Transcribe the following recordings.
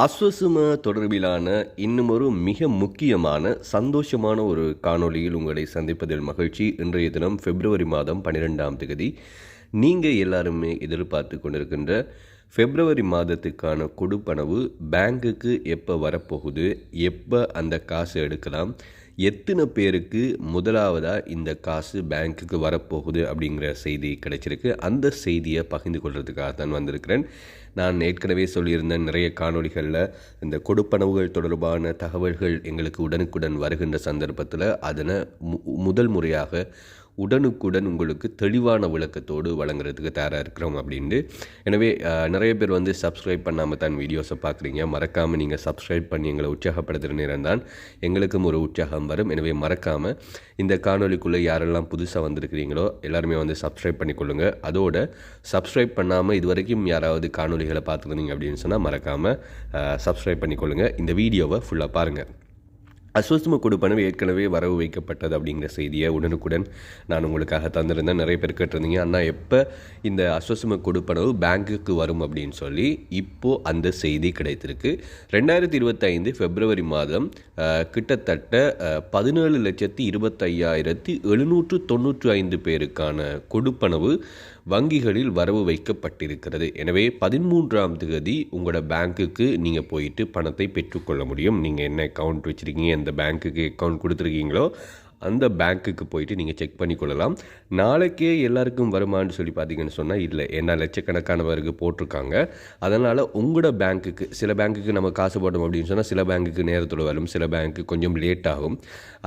அஸ்வசும தொடர்பிலான இன்னுமொரு மிக முக்கியமான சந்தோஷமான ஒரு காணொளியில் உங்களை சந்திப்பதில் மகிழ்ச்சி. இன்றைய தினம் பிப்ரவரி மாதம் பன்னிரெண்டாம் தேதி நீங்கள் எல்லாருமே எதிர்பார்த்து கொண்டிருக்கின்ற பிப்ரவரி மாதத்துக்கான கொடுப்பனவு பேங்குக்கு எப்போ வரப்போகுது எப்போ அந்த காசு எடுக்கலாம் எத்தனை பேருக்கு முதலாவதாக இந்த காசு பேங்க்குக்கு வரப்போகுது அப்படிங்கிற செய்தி கிடைச்சிருக்கு? அந்த செய்தியை பகிர்ந்து கொள்கிறதுக்காக தான் வந்திருக்கிறேன். நான் ஏற்கனவே சொல்லியிருந்தேன் நிறைய காணொளிகளில் இந்த கொடுப்பனவுகள் தொடர்பான தகவல்கள் எங்களுக்கு உடனுக்குடன் வருகின்ற சந்தர்ப்பத்தில் அதனை மு முதல் முறையாக உடனுக்குடன் உங்களுக்கு தெளிவான விளக்கத்தோடு வழங்குறதுக்கு தயாராக இருக்கிறோம் அப்படின்ட்டு. எனவே நிறைய பேர் வந்து சப்ஸ்கிரைப் பண்ணாமல் தான் வீடியோஸை பார்க்குறீங்க மறக்காமல் நீங்கள் சப்ஸ்கிரைப் பண்ணி எங்களை உற்சாகப்படுத்துகிற நேரம் தான் எங்களுக்கும் ஒரு உற்சாகம் வரும். எனவே மறக்காமல் இந்த காணொளிக்குள்ளே யாரெல்லாம் புதுசாக வந்திருக்கிறீங்களோ எல்லாருமே வந்து சப்ஸ்கிரைப் பண்ணிக்கொள்ளுங்கள் அதோட சப்ஸ்கிரைப் பண்ணாமல் இது வரைக்கும் யாராவது காணொளிகளை பார்த்துருந்தீங்க அப்படின்னு சொன்னால் மறக்காமல் சப்ஸ்கிரைப் பண்ணிக்கொள்ளுங்கள் இந்த வீடியோவை ஃபுல்லாக பாருங்கள் அஸ்வஸ்தம கொடுப்பனவு ஏற்கனவே வரவு வைக்கப்பட்டது அப்படிங்கிற செய்தியை உடனுக்குடன் நான் உங்களுக்காக தந்திருந்தேன். நிறைய பேர் கேட்டிருந்தீங்க அண்ணா எப்போ இந்த அஸ்வசம கொடுப்பனவு பேங்க்குக்கு வரும்? அப்படின்னு சொல்லி இப்போது அந்த செய்தி கிடைத்திருக்கு. ரெண்டாயிரத்தி இருபத்தைந்து பிப்ரவரி மாதம் கிட்டத்தட்ட பதினேழு லட்சத்தி இருபத்தையாயிரத்தி எழுநூற்று தொண்ணூற்று ஐந்து பேருக்கான கொடுப்பனவு வங்கிகளில் வரவு வைக்கப்பட்டிருக்கிறது. எனவே பதிமூன்றாம் தேதி உங்களோட பேங்க்குக்கு நீங்கள் போயிட்டு பணத்தை பெற்றுக்கொள்ள முடியும். நீங்கள் என்ன அக்கௌண்ட் வச்சுருக்கீங்க எந்த பேங்க்குக்கு அக்கௌண்ட் கொடுத்துருக்கீங்களோ அந்த பேங்க்குக்கு போயிட்டு நீங்கள் செக் பண்ணிக்கொள்ளலாம் நாளைக்கே எல்லாருக்கும் வருமான்னு சொல்லி பார்த்தீங்கன்னு சொன்னால் இல்லை. ஏன்னா லட்சக்கணக்கானவருக்கு போட்டிருக்காங்க. அதனால் உங்களோட பேங்க்குக்கு சில பேங்க்குக்கு நம்ம காசு போட்டோம் அப்படின்னு சொன்னால் சில பேங்க்குக்கு நேரத்தில் வரும் சில பேங்க்கு கொஞ்சம் லேட் ஆகும்.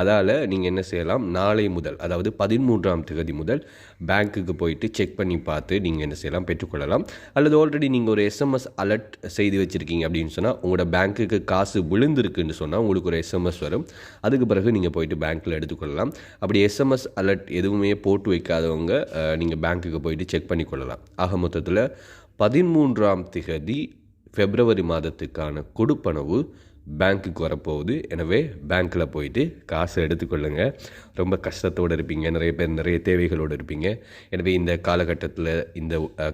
அதால் நீங்கள் என்ன செய்யலாம்? நாளை முதல் அதாவது பதிமூன்றாம் தேதி முதல் பேங்க்குக்கு போயிட்டு செக் பண்ணி பார்த்து நீங்கள் என்ன செய்யலாம்? பெற்றுக்கொள்ளலாம். அல்லது ஆல்ரெடி நீங்கள் ஒரு எஸ்எம்எஸ் அலர்ட் செய்து வச்சுருக்கீங்க அப்படின்னு சொன்னால் உங்களோட பேங்க்குக்கு காசு விழுந்திருக்குன்னு சொன்னால் உங்களுக்கு ஒரு எஸ்எம்எஸ் வரும். அதுக்கு பிறகு நீங்கள் போயிட்டு பேங்க்கில் கொள்ளலாம். அப்படி எஸ்எம்எஸ் அலர்ட் எதுவுமே போட்டு வைக்காதவங்க நீங்கள் பேங்க்குக்கு போயிட்டு செக் பண்ணி கொள்ளலாம். ஆக மொத்தத்தில் பதிமூன்றாம் திகதி பிப்ரவரி மாதத்துக்கான கொடுப்பனவு பேங்க்குக்கு வரப்போகுது. எனவே பேங்க்கில் போயிட்டு காசை எடுத்துக்கொள்ளுங்க. ரொம்ப கஷ்டத்தோடு இருப்பீங்க. நிறைய பேர் நிறைய தேவைகளோடு இருப்பீங்க. எனவே இந்த காலகட்டத்தில் இந்த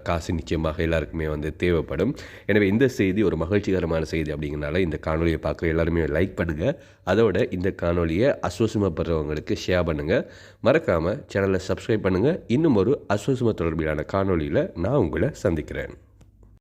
காசு நிச்சயமாக எல்லாருக்குமே வந்து தேவைப்படும். எனவே இந்த செய்தி ஒரு மகிழ்ச்சிகரமான செய்தி அப்படிங்கிறனால இந்த காணொலியை பார்க்குற எல்லாருமே லைக் பண்ணுங்கள் அதோட இந்த காணொலியை அஸ்வசமப்படுறவங்களுக்கு ஷேர் பண்ணுங்கள் மறக்காமல் சேனலை சப்ஸ்கிரைப் பண்ணுங்கள் இன்னும் ஒரு அசுவசம தொடர்பிலான காணொலியில் நான் உங்களை சந்திக்கிறேன்.